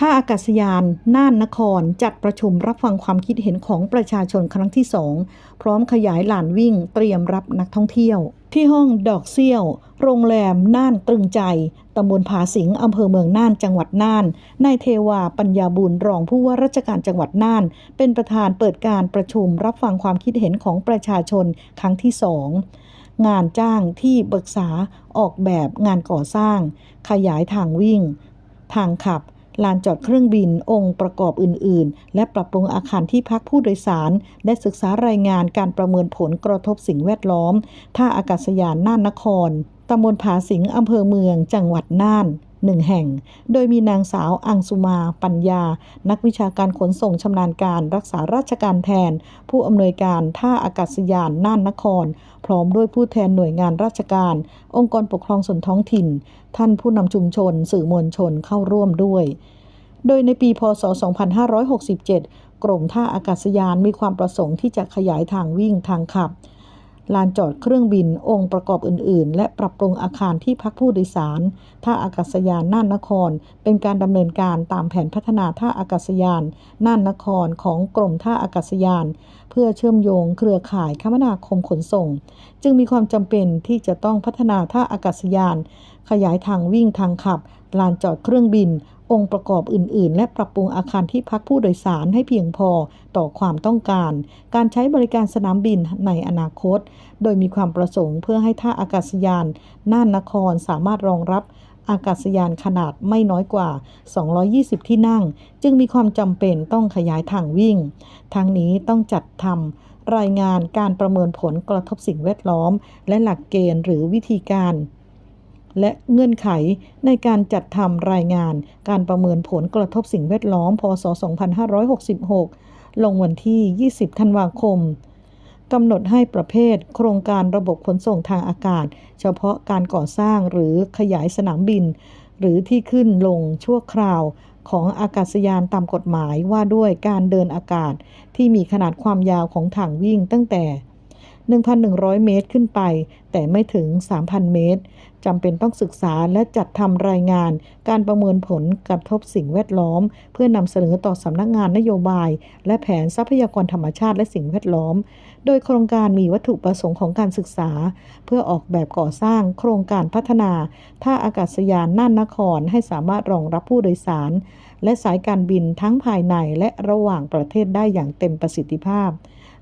ท่าอากาศยานน่านนครจัดประชุมรับฟังความคิดเห็นของประชาชนครั้งที่สองพร้อมขยายลานวิ่งเตรียมรับนักท่องเที่ยว ที่ห้องดอกเซี่ยว โรงแรมน่านตรึงใจตำบลผาสิงอำเภอเมืองน่านจังหวัดน่านนายเทวาปัญญาบุญรองผู้ว่าราชการจังหวัดน่าน เป็นประธานเปิดการประชุมรับฟังความคิดเห็นของประชาชนครั้งที่สองงานจ้างที่ปรึกษาออกแบบงานก่อสร้าง ขยายทางวิ่ง ทางขับ ลานจอดเครื่องบิน องค์ประกอบอื่น ๆ และปรับปรุงอาคารที่พักผู้โดยสาร ได้ศึกษารายงานการประเมินผลกระทบสิ่งแวดล้อม ท่าอากาศยานน่านนครตำบลผาสิงอำเภอเมือง จังหวัดน่าน หนึ่งแห่ง โดยมีนางสาวอังสุมา ปัญญา นักวิชาการขนส่งชำนาญการรักษาราชการแทน ผู้อำนวยการท่าอากาศยานน่านนคร พร้อมด้วยผู้แทนหน่วยงานราชการ องค์กรปกครองส่วนท้องถิ่น ท่านผู้นำชุมชน สื่อมวลชนเข้าร่วมด้วย โดยในปีพศ 2567 กรมท่าอากาศยานมีความประสงค์ที่จะขยายทางวิ่งทางขับ ลานจอดเครื่องบินองค์ประกอบอื่น ๆ และปรับปรุงอาคารที่พักผู้โดยสาร ท่าอากาศยานน่านนคร เป็นการดำเนินการตามแผนพัฒนาท่าอากาศยานน่านนครของกรมท่าอากาศยาน พื่อเชื่อมโยงเครือข่ายคมนาคมขนส่ง จึงมีความจำเป็นที่จะต้องพัฒนาท่าอากาศยาน ขยายทางวิ่งทางขับ ลานจอดเครื่องบิน องค์ประกอบอื่น ๆ และปรับปรุงอาคารที่พักผู้โดยสารให้เพียงพอต่อความต้องการ การใช้บริการสนามบินในอนาคต โดยมีความประสงค์เพื่อให้ท่าอากาศยาน น่านนครสามารถรองรับ อากาศยานขนาดไม่น้อยกว่า 220 ที่นั่ง จึงมีความจำเป็นต้องขยายทางวิ่ง ทั้งนี้ต้องจัดทำรายงานการประเมินผลกระทบสิ่งแวดล้อม และหลักเกณฑ์หรือวิธีการ และเงื่อนไขในการจัดทำรายงานการประเมินผลกระทบสิ่งแวดล้อม พศ 2566 ลงวันที่ 20 ธันวาคม กำหนดให้ประเภท โครงการระบบขนส่งทางอากาศ เฉพาะการก่อสร้างหรือขยายสนามบิน หรือที่ขึ้นลงชั่วคราวของอากาศยานตามกฎหมายว่าด้วยการเดินอากาศ ที่มีขนาดความยาวของทางวิ่งตั้งแต่ 1,100 เมตรขึ้นไป แต่ไม่ถึง 3,000 เมตรจำเป็นต้องศึกษาและจัดทำรายงาน การประเมินผลกระทบสิ่งแวดล้อม เพื่อนำเสนอต่อสำนักงานนโยบาย และแผนทรัพยากรธรรมชาติและสิ่งแวดล้อม โดยโครงการมีวัตถุประสงค์ของการศึกษา เพื่อออกแบบก่อสร้างโครงการพัฒนา ท่าอากาศยานน่านนครให้สามารถรองรับผู้โดยสาร และสายการบินทั้งภายในและระหว่างประเทศได้อย่างเต็มประสิทธิภาพ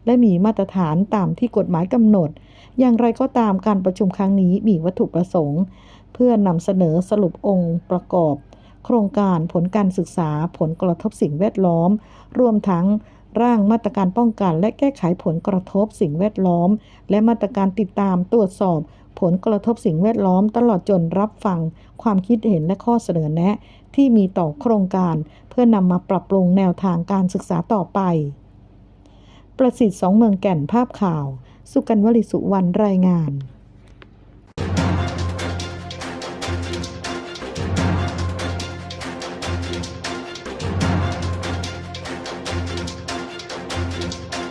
และมีมาตรฐานตามที่กฎหมายกำหนด อย่างไรก็ตามการประชุมครั้งนี้มีวัตถุประสงค์ เพื่อนำเสนอสรุปองค์ประกอบ โครงการผลการศึกษาผลกระทบสิ่งแวดล้อม รวมทั้งร่างมาตรการป้องกันและแก้ไขผลกระทบสิ่งแวดล้อม และมาตรการติดตามตรวจสอบ ผลกระทบสิ่งแวดล้อม ตลอดจนรับฟังความคิดเห็นและข้อเสนอแนะ ที่มีต่อโครงการ เพื่อนำมาปรับปรุงแนวทางการศึกษาต่อไป ประสิทธิ์สองเมืองแก่นภาพข่าว สุกันวลิสุวรรณรายงาน